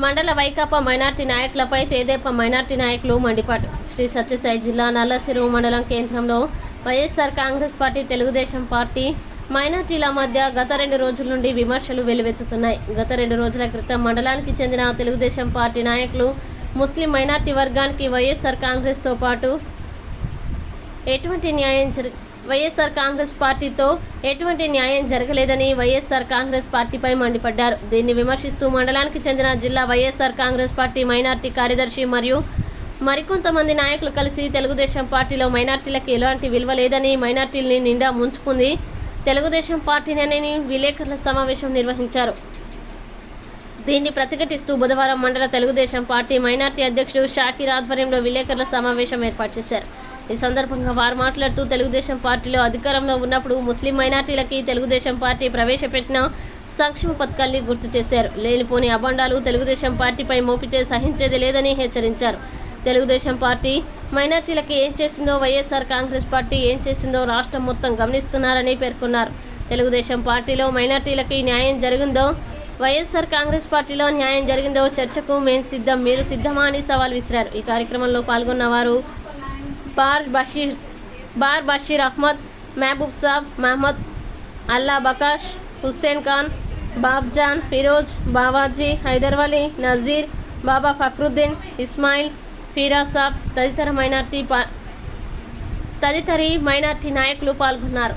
మండల వైకాపా మైనార్టీ నాయకులపై తేదేపా మైనార్టీ నాయకులు మండిపాటు శ్రీ సత్యసాయి జిల్లా నల్ల చెరువు మండలం కేంద్రంలో YSR Congress party Telugu Desam party మైనార్టీల మధ్య గత రెండు రోజుల నుండి విమర్శలు వెలువెత్తుతున్నాయి. గత రెండు రోజుల క్రితం మండలానికి చెందిన తెలుగుదేశం పార్టీ నాయకులు ముస్లిం మైనార్టీ వర్గానికి వైఎస్ఆర్ కాంగ్రెస్తో పాటు ఎటువంటి న్యాయం జర వైఎస్ఆర్ కాంగ్రెస్ పార్టీతో ఎటువంటి న్యాయం జరగలేదని వైఎస్ఆర్ కాంగ్రెస్ పార్టీపై మండిపడ్డారు. దీన్ని విమర్శిస్తూ మండలానికి చెందిన జిల్లా వైఎస్ఆర్ కాంగ్రెస్ పార్టీ మైనార్టీ కార్యదర్శి మరియు మరికొంతమంది నాయకులు కలిసి తెలుగుదేశం పార్టీలో మైనార్టీలకు ఎలాంటి విలువ లేదని మైనార్టీని నిండా ముంచుకుంది తెలుగుదేశం పార్టీనని విలేకరుల సమావేశం నిర్వహించారు. దీన్ని ప్రతిఘటిస్తూ బుధవారం మండల తెలుగుదేశం పార్టీ మైనార్టీ అధ్యక్షుడు షాకీర్ ఆధ్వర్యంలో విలేకరుల సమావేశం ఏర్పాటు చేశారు. ఈ సందర్భంగా వారు మాట్లాడుతూ తెలుగుదేశం పార్టీలో అధికారంలో ఉన్నప్పుడు ముస్లిం మైనార్టీలకి తెలుగుదేశం పార్టీ ప్రవేశపెట్టిన సంక్షేమ పథకాల్ని గుర్తు చేశారు. లేనిపోని అబండాలు తెలుగుదేశం పార్టీపై మోపితే సహించేది లేదని హెచ్చరించారు. తెలుగుదేశం పార్టీ మైనార్టీలకి ఏం చేసిందో వైఎస్ఆర్ కాంగ్రెస్ పార్టీ ఏం చేసిందో రాష్ట్రం మొత్తం గమనిస్తున్నారని పేర్కొన్నారు. తెలుగుదేశం పార్టీలో మైనార్టీలకి న్యాయం జరిగిందో వైఎస్ఆర్ కాంగ్రెస్ పార్టీలో న్యాయం జరిగిందో చర్చకు మేము సిద్ధం మీరు సిద్ధమా అని సవాల్ విసిరారు. ఈ కార్యక్రమంలో పాల్గొన్న వారు బార్ బషీర్ బార్ బషీర్ అహ్మద్ మహబూబ్ సాబ్ మహమ్మద్ అల్లా బకాష్ హుస్సేన్ ఖాన్ బాబ్జాన్ ఫిరోజ్ బావాజీ హైదర్వలి నజీర్ బాబా ఫక్రుద్దీన్ ఇస్మాయిల్ ఫిరాజ్ సాబ్ తదితర మైనార్టీ పా తదితరి మైనార్టీ నాయకులు పాల్గొన్నారు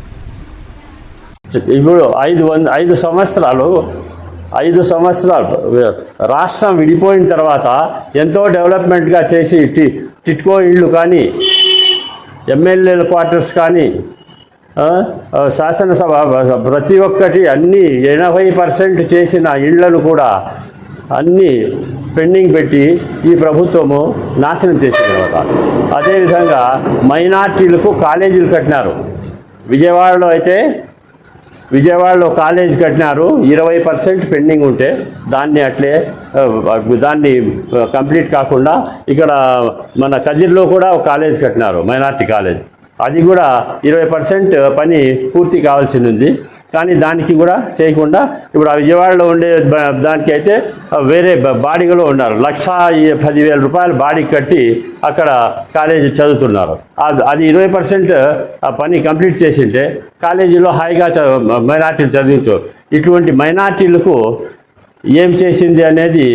ఇప్పుడు ఐదు వంద ఐదు సంవత్సరాలు ఐదు సంవత్సరాలు రాష్ట్రం విడిపోయిన తర్వాత ఎంతో డెవలప్మెంట్గా చేసి టి టిట్కో ఇళ్ళు కానీ ఎమ్మెల్యేల క్వార్టర్స్ కానీ శాసనసభ ప్రతి ఒక్కటి అన్ని ఎనభై పర్సెంట్ చేసిన ఇళ్ళను కూడా అన్నీ పెండింగ్ పెట్టి ఈ ప్రభుత్వము నాశనం చేసిందన్నమాట అదేవిధంగా మైనార్టీలకు కాలేజీలు కట్టినారు. విజయవాడలో అయితే విజయవాడలో కాలేజ్ కట్టినారు. ఇరవై పర్సెంట్ పెండింగ్ ఉంటే దాన్ని అట్లే దాన్ని కంప్లీట్ కాకుండా ఇక్కడ మన కదిర్లో కూడా ఒక కాలేజ్ కట్టినారు మైనార్టీ కాలేజ్. అది కూడా ఇరవై పర్సెంట్ పని పూర్తి కావాల్సి ఉంది. కానీ దానికి కూడా చేయకుండా ఇప్పుడు ఆ విజయవాడలో ఉండే దానికి అయితే వేరే బాడీగలో ఉన్నారు. లక్ష పదివేల రూపాయలు బాడీ కట్టి అక్కడ కాలేజీ చదువుతున్నారు. అది- అది ఇరవై పర్సెంట్ ఆ పని కంప్లీట్ చేసింటే కాలేజీలో హాయిగా మైనార్టీలు చదువుతూ ఇటువంటి మైనార్టీలకు ఏం చేసింది అనేది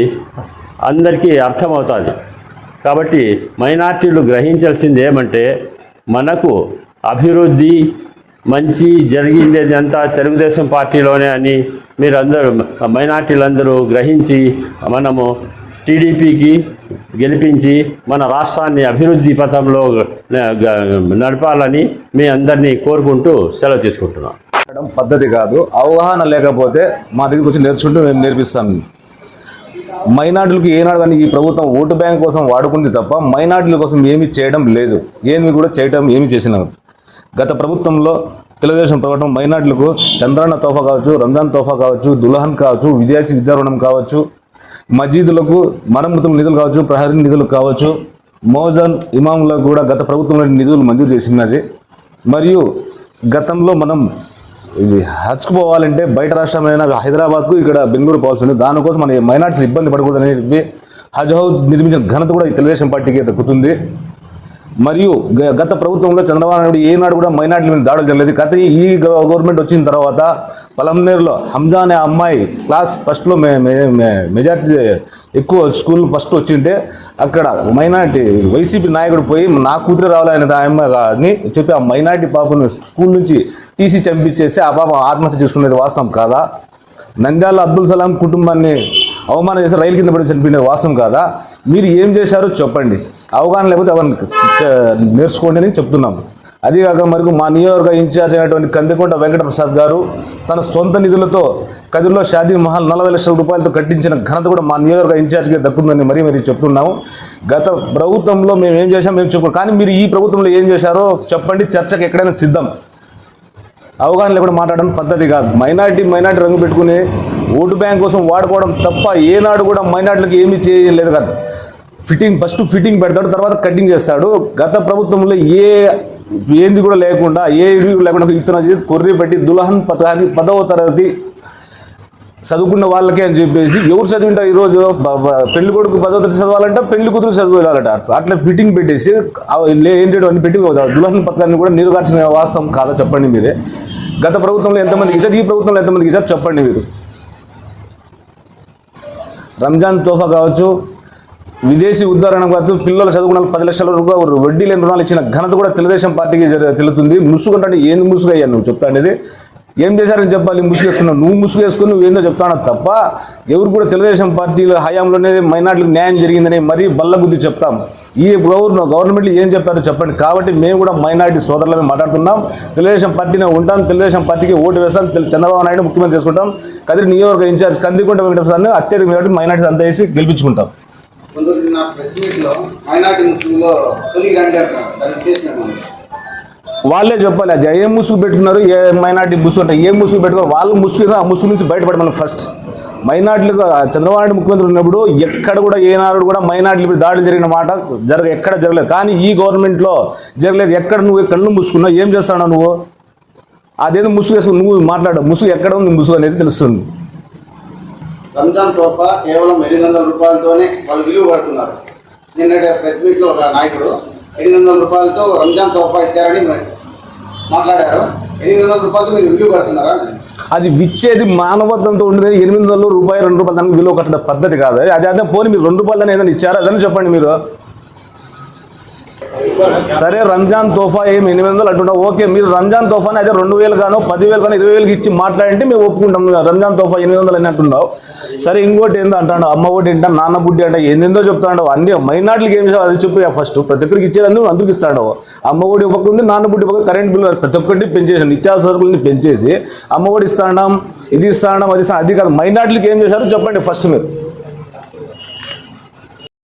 అందరికీ అర్థమవుతుంది. కాబట్టి మైనార్టీలు గ్రహించాల్సింది ఏమంటే మనకు అభివృద్ధి మంచి జరిగింది అంతా తెలుగుదేశం పార్టీలోనే అని మీరందరూ మైనార్టీలందరూ గ్రహించి మనము టీడీపీకి గెలిపించి మన రాష్ట్రాన్ని అభివృద్ధి పథంలో నడపాలని మీ అందరినీ కోరుకుంటూ సెలవు తీసుకుంటున్నాం. పద్ధతి కాదు. అవగాహన లేకపోతే మా దగ్గరికి వచ్చి నేర్చుకుంటూ మేము నేర్పిస్తాను. మైనార్టీలకు ఏనాడు కానీ ఈ ప్రభుత్వం ఓటు బ్యాంక్ కోసం వాడుకుంది తప్ప మైనార్టీల కోసం ఏమీ చేయడం లేదు. ఏమి కూడా చేయడం ఏమి చేసినాం గత ప్రభుత్వంలో తెలుగుదేశం ప్రభుత్వం మైనార్టీలకు చంద్రన్న తోఫా కావచ్చు రంజాన్ తోఫా కావచ్చు దుల్హన్ కావచ్చు విద్యార్థి విద్యా రుణం కావచ్చు మజీదులకు మరమ్మతుల నిధులు కావచ్చు ప్రహరీ నిధులు కావచ్చు మోజాన్ ఇమాములకు కూడా గత ప్రభుత్వంలో నిధులు మంజూరు చేసినది. మరియు గతంలో మనం ఇది హజ్కు పోవాలంటే బయట రాష్ట్రమైన హైదరాబాద్కు ఇక్కడ బెంగళూరు పోవాల్సి ఉంది. దానికోసం మన మైనార్టీలు ఇబ్బంది పడకూడదని చెప్పి హజ్ హౌస్ నిర్మించిన ఘనత కూడా ఈ తెలుగుదేశం పార్టీకి దక్కుతుంది మరియు గ- గత ప్రభుత్వంలో చంద్రబాబు నాయుడు ఏనాడు కూడా మైనార్టీల మీద దాడులు జరగలేదు. గత ఈ గవర్నమెంట్ వచ్చిన తర్వాత పలంనేరులో హంజా అనే అమ్మాయి క్లాస్ ఫస్ట్లో మే- మే- మెజార్టీ ఎక్కువ స్కూల్ ఫస్ట్ వచ్చింటే అక్కడ మైనార్టీ వైసీపీ నాయకుడు పోయి నా కూతురు రావాలని అమ్మ అని చెప్పి ఆ మైనార్టీ పాపను స్కూల్ నుంచి తీసి చంపించేసి ఆ పాప ఆత్మహత్య చేసుకునేది వాస్తవం కాదా? నంద్యాల అబ్దుల్ సలాం కుటుంబాన్ని అవమానం చేసి రైలు కింద పడి చనిపోయిన వాస్తవం కాదా? మీరు ఏం చేశారో చెప్పండి. అవగాహన లేకపోతే అవన్నీ నేర్చుకోండి అని చెప్తున్నాం. అదిగాక మరియు మా నియోజక ఇన్ఛార్జ్ అయినటువంటి కందికొండ వెంకటప్రసాద్ గారు తన సొంత నిధులతో కదిలో షాదీ మహల్ నలభై లక్షల రూపాయలతో కట్టించిన ఘనత కూడా మా నియోజక ఇన్ఛార్జ్గా దక్కుందని మరీ మరీ చెప్తున్నాము. గత ప్రభుత్వంలో మేము ఏం చేశాం మేము చెప్పు కానీ మీరు ఈ ప్రభుత్వంలో ఏం చేశారో చెప్పండి చర్చకు ఎక్కడైనా సిద్ధం. అవగాహన లేకుండా మాట్లాడడం పద్ధతి కాదు. మైనార్టీ మైనార్టీ రంగు పెట్టుకుని ఓటు బ్యాంక్ కోసం వాడుకోవడం తప్ప ఏనాడు కూడా మైనార్టీలకు ఏమీ చేయలేదు కాదు ఫిట్టింగ్ ఫస్ట్ ఫిట్టింగ్ పెడతాడు తర్వాత కటింగ్ చేస్తాడు. గత ప్రభుత్వంలో ఏ ఏంది కూడా లేకుండా ఏ లేకుండా ఇతను కొర్రీ పెట్టి దులహన్ పథకాన్ని పదవ తరగతి చదువుకున్న వాళ్ళకే అని చెప్పేసి ఎవరు చదివింటారు ఈరోజు? పెళ్ళి కొడుకు పదో తరగతి చదవాలంటే పెళ్ళి కూతురు చదవాలట అట్లా ఫిట్టింగ్ పెట్టేసి లే- ఏంటి అన్ని పెట్టి దులహన్ పథకాన్ని కూడా నీరుగార్చిన వాస్తవం కాదా చెప్పండి మీరే. గత ప్రభుత్వంలో ఎంతమందికి ఇచ్చారు ఈ ప్రభుత్వంలో ఎంతమందికి ఇచ్చారు చెప్పండి మీరు. రంజాన్ తోఫా కావచ్చు విదేశీ ఉద్ధరణ పిల్లల పిల్లలు చదువుకున్న పది లక్షల రూపాయలు వడ్డీ లేని రుణాలు ఇచ్చిన ఘనత కూడా తెలుగుదేశం పార్టీకి తెలుతుంది. ముసుగుంటే ఏంది ముసుగు అయ్యాను నువ్వు చెప్తా అనేది. ఏం చేశారని చెప్పాలి? ముసుగు వేసుకున్నావు. నువ్వు ముసుగు వేసుకుని నువ్వు చెప్తాను తప్ప ఎవరు కూడా తెలుగుదేశం పార్టీల హయాంలోనే మైనార్టీలకు న్యాయం జరిగిందని మరీ బల్లగుద్ది చెప్తాం. ఈ గవర్న గవర్నమెంట్లు ఏం చెప్పారో చెప్పండి. కాబట్టి మేము కూడా మైనార్టీ సోదరులమే మాట్లాడుతున్నాం. తెలుగుదేశం పార్టీనే ఉంటాం. తెలుగుదేశం పార్టీకి ఓటు వేస్తాం. చంద్రబాబు నాయుడు ముఖ్యమంత్రి చేసుకుంటాం. కదిరి నియోజకవర్గ ఇన్ఛార్జ్ కందికుంట వెంకటేశ్వరాన్ని అత్యధిక మైనార్టీ అంతా వేసి గెలిపించుకుంటాం. ప్రెస్ మీట్లో మైనార్టీ ముస్లింలో తొలి రండి అంటారు దాని ఉద్దేశం వాళ్ళే చెప్పాలి అది ఏ ముసుగు పెట్టుకున్నారు ఏ మైనార్టీ ముసుగు అంటే ఏ ముసుగు పెట్టుకున్నారు వాళ్ళు ముసుగు ఆ ముసుగు నుంచి బయటపడమని ఫస్ట్ మైనార్టీలకు చంద్రబాబు నాయుడు ముఖ్యమంత్రి ఉన్నప్పుడు ఎక్కడ కూడా ఏ నాడు కూడా మైనార్టీలపై దాడులు జరిగిన మాట జరగ ఎక్కడ జరగలేదు. కానీ ఈ గవర్నమెంట్లో జరగలేదు. ఎక్కడ నువ్వు కళ్ళు మూసుకున్నావు ఏం చేస్తావు నువ్వు? అదేదో ముసుగు వేసుకుని నువ్వు మాట్లాడు ముసుగు ఎక్కడ ఉంది ముసుగు అనేది తెలుస్తుంది. రంజాన్ తోఫా కేవలం ఎనిమిది వందల రూపాయలతోనే వాళ్ళు విలువ పడుతున్నారు నిన్నటి ప్రెస్ మీట్లో ఒక నాయకుడు ఎనిమిది వందల రూపాయలతో రంజాన్ తోఫా ఇచ్చారని మాట్లాడారు. ఎనిమిది వందల రూపాయలతో మీరు విలువ పడుతున్నారా అది విచ్చేది మానవత్వంతో ఉండేది ఎనిమిది వందల రూపాయలు రెండు రూపాయలు దానికి విలువ కట్టడం పద్ధతి కాదు. అది అదే పోనీ మీరు రెండు రూపాయలు దాన్ని ఏదైనా ఇచ్చారా? అదని చెప్పండి మీరు. సరే రంజాన్ తోఫా ఏమి ఎనిమిది వందలు అంటున్నావు. ఓకే మీరు రంజాన్ తోఫాని అయితే రెండు వేలు గానో పదివేలు గానో ఇరవై వేలకి ఇచ్చి మాట్లాడంటే మేము ఒప్పుకుంటాం. రంజాన్ తోఫా ఎనిమిది వందలు అని అంటున్నావు. సరే ఇంకోటి ఏందో అంటాడు అమ్మ ఒకటి ఏంటా నాన్న బుడ్డి అంటే ఏందేందో చెప్తాడు అన్ని మైనార్టీలకి ఏం చేయాలి అది చెప్పి ఫస్ట్ ప్రతి ఒక్కరికి ఇచ్చేది అందుకు ఇస్తాడు. అమ్మ ఒడి ఒక ఉంది నాన్న బుడ్డి ఒక పక్క కరెంట్ బిల్లు ప్రతి ఒక్కటి పెంచేసి నిత్యావసరకుల్ని పెంచేసి అమ్మ ఒడి ఇస్తాడం ఇది ఇస్తాడం అది అది కాదు. మైనార్టీలకి ఏం చేశారో? చెప్పండి ఫస్ట్ మీరు.